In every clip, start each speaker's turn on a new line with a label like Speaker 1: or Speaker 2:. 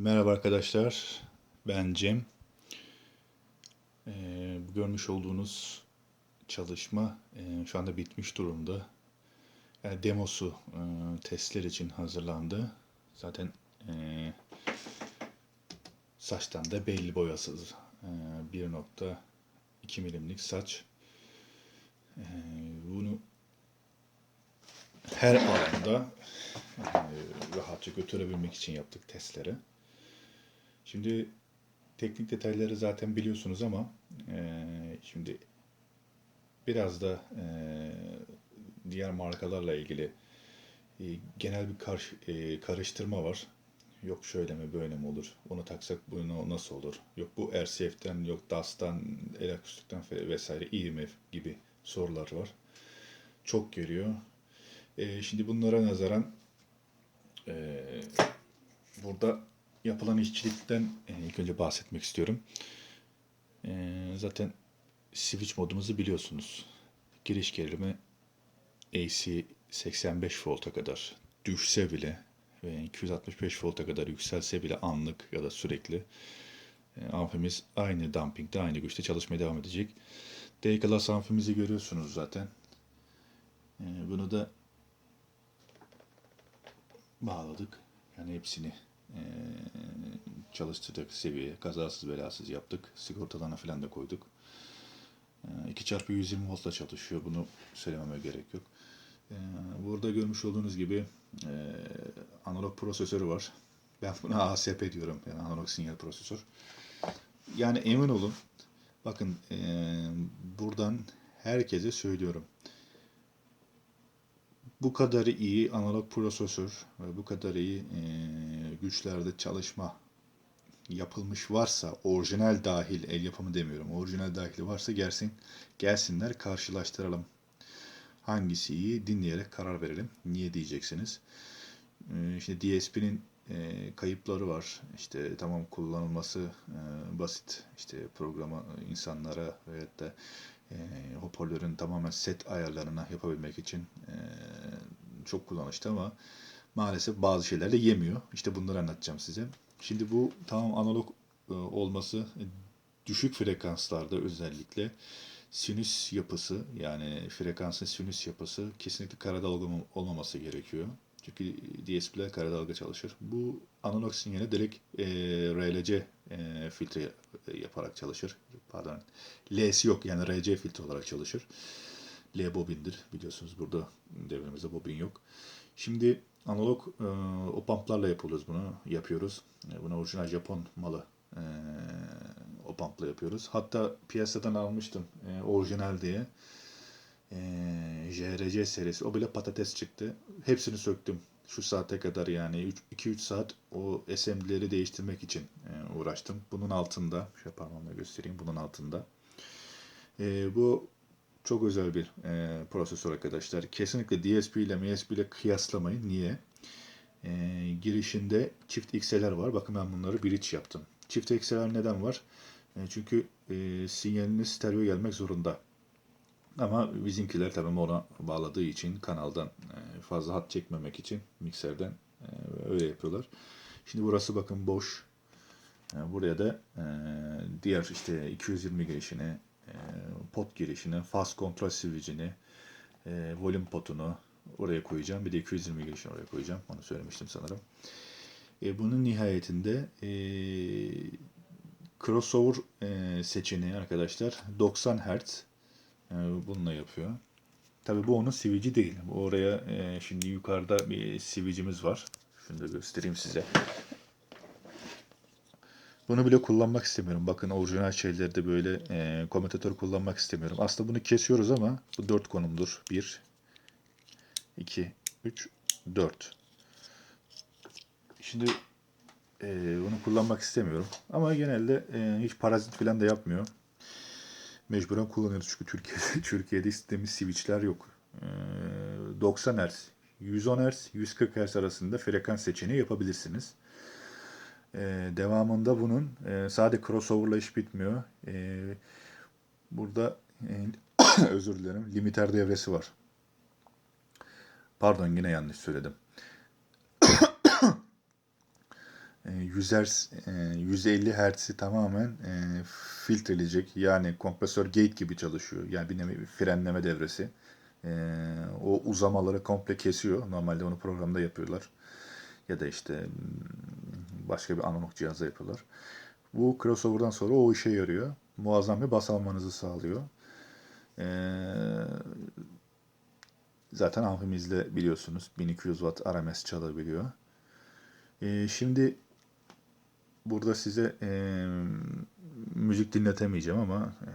Speaker 1: Merhaba arkadaşlar, ben Cem. Ee, görmüş olduğunuz çalışma e, şu anda bitmiş durumda. Yani demosu e, testler için hazırlandı. Zaten e, saçtan da belli boyasız e, 1.2 milimlik saç. E, bunu her alanda e, rahatça götürebilmek için yaptık testleri. Şimdi teknik detayları zaten biliyorsunuz ama e, şimdi biraz da e, diğer markalarla ilgili e, genel bir karş, e, karıştırma var. Yok şöyle mi böyle mi olur? Onu taksak bunu nasıl olur? Yok bu RCF'den, yok DAS'tan, el akustikten vesaire IMF gibi sorular var. Çok geliyor. E, şimdi bunlara nazaran e, burada yapılan işçilikten e, ilk önce bahsetmek istiyorum. E, zaten switch modumuzu biliyorsunuz. Giriş gerilimi AC 85 volta kadar düşse bile ve 265 volta kadar yükselse bile anlık ya da sürekli e, amfimiz aynı dampingde aynı güçte çalışmaya devam edecek. D-Class amfimizi görüyorsunuz zaten. Bunu da bağladık. Yani hepsini eee, çalıştırdık seviye. Kazasız belasız yaptık. Sigortalarına falan da koyduk. Eee, 2x120 voltla çalışıyor. Bunu söylememe gerek yok. Eee, burada görmüş olduğunuz gibi eee, analog prosesörü var. Ben buna ASP diyorum. Yani analog sinyal prosesör. Yani emin olun. Bakın eee, buradan herkese söylüyorum bu kadar iyi analog prosesör ve bu kadar iyi e, güçlerde çalışma yapılmış varsa orijinal dahil el yapımı demiyorum orijinal dahili varsa gelsin gelsinler karşılaştıralım. Hangisi iyi dinleyerek karar verelim niye diyeceksiniz. E, şimdi DSP'nin e, kayıpları var. İşte tamam kullanılması e, basit. İşte programa insanlara veyahut da e, hoparlörün tamamen set ayarlarına yapabilmek için e, çok kullanışlı ama maalesef bazı şeyler de yemiyor. İşte bunları anlatacağım size. Şimdi bu tamam analog e, olması e, düşük frekanslarda özellikle sinüs yapısı yani frekansın sinüs yapısı kesinlikle kara dalga olmaması gerekiyor. Çünkü DSP'ler kara dalga çalışır. Bu analog sinyali direkt e, RLC e, filtre yaparak çalışır. Pardon. L'si yok yani RC filtre olarak çalışır. L bobindir. Biliyorsunuz burada devremizde bobin yok. Şimdi analog e, opamplarla yapıyoruz bunu. Yapıyoruz. E, bunu orijinal Japon malı e, opampla yapıyoruz. Hatta piyasadan almıştım e, orijinal diye. E, JRC serisi. O bile patates çıktı. Hepsini söktüm. Şu saate kadar yani 2-3 saat o SMD'leri değiştirmek için e, uğraştım. Bunun altında, şöyle parmağımla göstereyim. Bunun altında. E, bu çok özel bir e, prosesör arkadaşlar. Kesinlikle DSP ile MSP ile kıyaslamayın. Niye? E, girişinde çift XLR var. Bakın ben bunları bridge yaptım. Çift XLR neden var? E, çünkü e, sinyaliniz stereo gelmek zorunda. Ama bizimkiler tabii ona bağladığı için kanaldan e, fazla hat çekmemek için mikserden e, öyle yapıyorlar. Şimdi burası bakın boş. E, Buraya da diğer işte 220 girişini, pot girişini, fast kontrol switch'ini, e, volüm potunu oraya koyacağım. Bir de 220 girişini oraya koyacağım. Onu söylemiştim sanırım. E, bunun nihayetinde e, crossover e, seçeneği arkadaşlar 90 Hz e, bununla yapıyor. Tabii bu onun switch'i değil. Oraya e, şimdi yukarıda bir switch'imiz var. Şunu da göstereyim size. Bunu bile kullanmak istemiyorum. Bakın orijinal şeylerde böyle e, komutatör kullanmak istemiyorum. Aslında bunu kesiyoruz ama bu 4 konumdur. 1, 2, 3, 4. Şimdi e, bunu kullanmak istemiyorum. Ama genelde e, hiç parazit falan da yapmıyor. Mecburen kullanıyoruz çünkü Türkiye'de, Türkiye'de istediğimiz switchler yok. E, 90 Hz, 110 Hz, 140 Hz arasında frekans seçeneği yapabilirsiniz. Ee, devamında bunun e, sadece crossover'la iş bitmiyor. Ee, burada e, özür dilerim limiter devresi var. Pardon yine yanlış söyledim. e, 100 Hz, e, 150 Hz'i tamamen e, filtreleyecek. Yani kompresör gate gibi çalışıyor. Yani bir nevi frenleme devresi. E, o uzamaları komple kesiyor. Normalde onu programda yapıyorlar. Ya da işte başka bir analog cihazda yapıyorlar. Bu crossover'dan sonra o işe yarıyor. Muazzam bir bas almanızı sağlıyor. Ee, zaten amfimizde biliyorsunuz 1200 watt RMS çalabiliyor. Ee, şimdi burada size e, müzik dinletemeyeceğim ama e,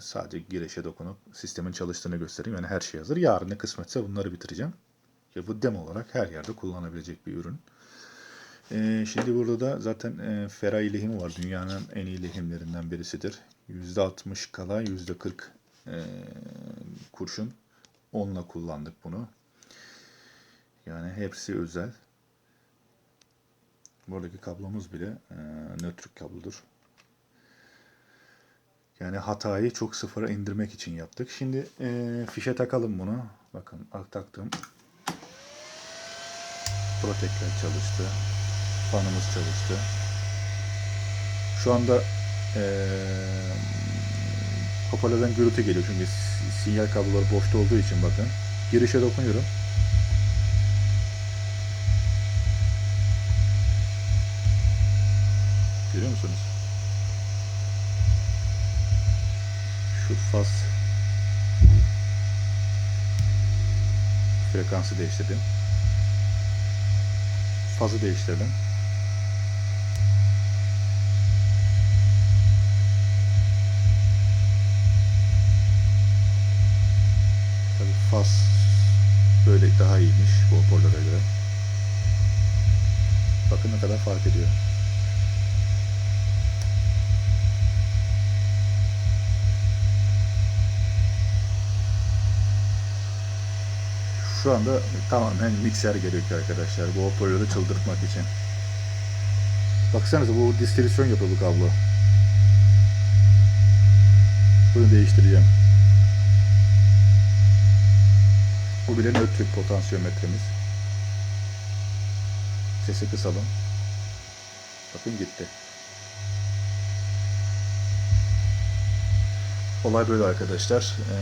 Speaker 1: sadece girişe dokunup sistemin çalıştığını göstereyim. Yani her şey hazır. Yarın ne kısmetse bunları bitireceğim. Ya bu demo olarak her yerde kullanabilecek bir ürün. Ee, şimdi burada da zaten e, Feray lehim var. Dünyanın en iyi lehimlerinden birisidir. %60 kala %40 e, kurşun. Onunla kullandık bunu. Yani hepsi özel. Buradaki kablomuz bile e, nötr kablodur. Yani hatayı çok sıfıra indirmek için yaptık. Şimdi e, fişe takalım bunu. Bakın taktım. Protekler çalıştı. Fanımız çalıştı. Şu anda eee hoparlörden gürültü geliyor çünkü sinyal kabloları boşta olduğu için bakın. Girişe dokunuyorum. Görüyor musunuz? Şu faz frekansı değiştirdim. Fazı değiştirdim. Tabii faz böyle daha iyiymiş bu hoparlöre göre. Bakın ne kadar fark ediyor. Şu anda tamamen mikser gerekiyor arkadaşlar bu hoparlörü çıldırtmak için. Baksanıza bu distribüsyon yapıyor bu kablo. Bunu değiştireceğim. Bu bile nötr potansiyometremiz. Sesi kısalım. Bakın gitti. Olay böyle arkadaşlar. Ee,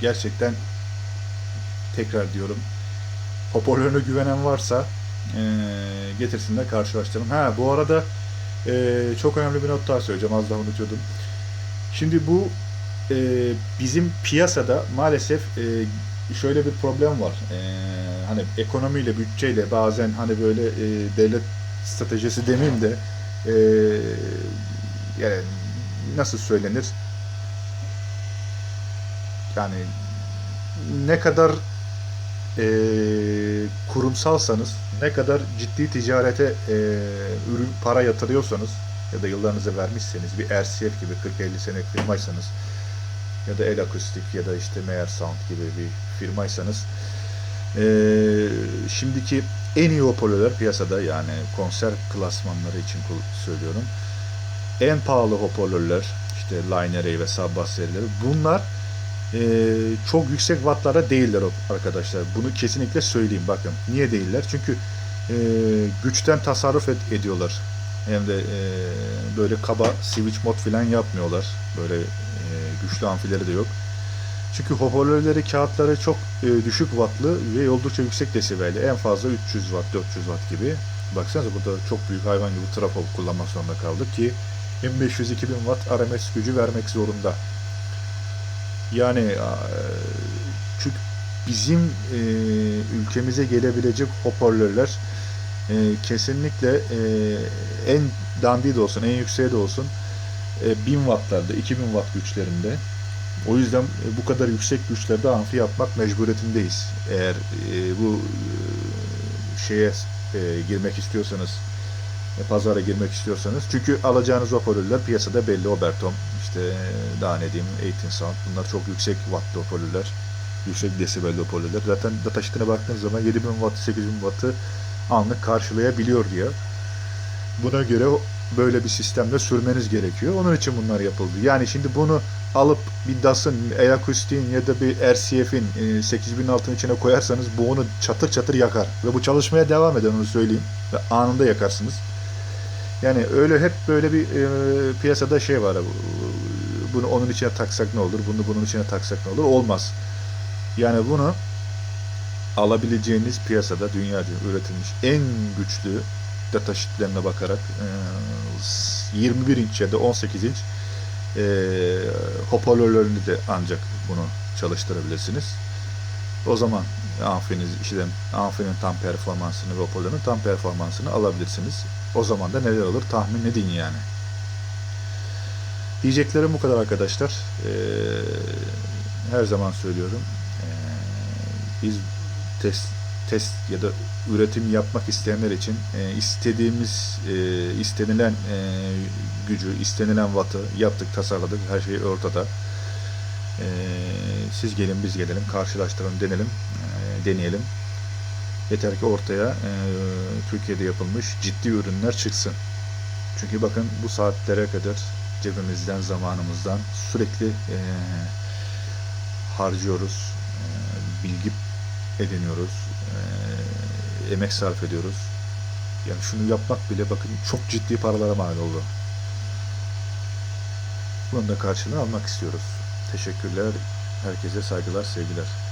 Speaker 1: gerçekten tekrar diyorum. Hoparlörüne güvenen varsa e, getirsin de karşılaştıralım. Ha bu arada e, çok önemli bir not daha söyleyeceğim. Az daha unutuyordum. Şimdi bu e, bizim piyasada maalesef e, şöyle bir problem var. E, hani ekonomiyle, bütçeyle bazen hani böyle e, devlet stratejisi demeyeyim de e, yani nasıl söylenir? Yani ne kadar e, kurumsalsanız, ne kadar ciddi ticarete e, ürün para yatırıyorsanız ya da yıllarınızı vermişseniz bir RCF gibi 40-50 senelik firmaysanız ya da El Akustik ya da işte Meyer Sound gibi bir firmaysanız e, şimdiki en iyi hoparlörler piyasada yani konser klasmanları için söylüyorum. En pahalı hoparlörler işte Line Array ve Sub-Bass serileri bunlar e, çok yüksek wattlara değiller arkadaşlar. Bunu kesinlikle söyleyeyim bakın. Niye değiller? Çünkü e, güçten tasarruf et- ediyorlar. Hem de e, böyle kaba switch mod falan yapmıyorlar. Böyle e, güçlü amfileri de yok. Çünkü hoparlörleri, kağıtları çok e, düşük wattlı ve oldukça yüksek desibelli. En fazla 300 watt, 400 watt gibi. Baksanıza burada çok büyük hayvan gibi trafo kullanmak zorunda kaldık ki 1500-2000 watt RMS gücü vermek zorunda. Yani e, çünkü bizim e, ülkemize gelebilecek hoparlörler e, kesinlikle e, en dandiği de olsun, en yükseği de olsun e, 1000 wattlarda, 2000 watt güçlerinde. O yüzden e, bu kadar yüksek güçlerde amfi yapmak mecburiyetindeyiz. Eğer e, bu e, şeye girmek istiyorsanız, pazara girmek istiyorsanız. Çünkü alacağınız hoparlörler piyasada belli. Obertom, işte daha ne diyeyim, 18 Sound. Bunlar çok yüksek wattlı hoparlörler. Yüksek desibelli hoparlörler. Zaten data sheet'ine baktığınız zaman 7000 watt, 8000 wattı anlık karşılayabiliyor diyor. Buna göre böyle bir sistemde sürmeniz gerekiyor. Onun için bunlar yapıldı. Yani şimdi bunu alıp bir DAS'ın, Eakustik'in ya da bir RCF'in e, 8000 altın içine koyarsanız bu onu çatır çatır yakar. Ve bu çalışmaya devam eder onu söyleyeyim. Ve anında yakarsınız. Yani öyle hep böyle bir e, piyasada şey var. Bunu onun içine taksak ne olur? Bunu bunun içine taksak ne olur? Olmaz. Yani bunu alabileceğiniz piyasada dünyaca üretilmiş en güçlü data sheetlerine bakarak e, 21 inç ya da 18 inç e, hoparlörlerini de ancak bunu çalıştırabilirsiniz. O zaman amfiniz işte amfinin tam performansını hoparlörün tam performansını alabilirsiniz. O zaman da neler olur tahmin edin yani. Diyeceklerim bu kadar arkadaşlar. Ee, her zaman söylüyorum. Ee, biz test test ya da üretim yapmak isteyenler için e, istediğimiz e, istenilen e, gücü, istenilen wattı yaptık, tasarladık. Her şey ortada. E, siz gelin biz gelelim, karşılaştıralım, denelim, e, deneyelim. Yeter ki ortaya e, Türkiye'de yapılmış ciddi ürünler çıksın. Çünkü bakın bu saatlere kadar cebimizden, zamanımızdan sürekli e, harcıyoruz. E, bilgi ediniyoruz. E, emek sarf ediyoruz. Yani şunu yapmak bile bakın çok ciddi paralara mal oldu. Bunun da karşılığını almak istiyoruz. Teşekkürler. Herkese saygılar, sevgiler.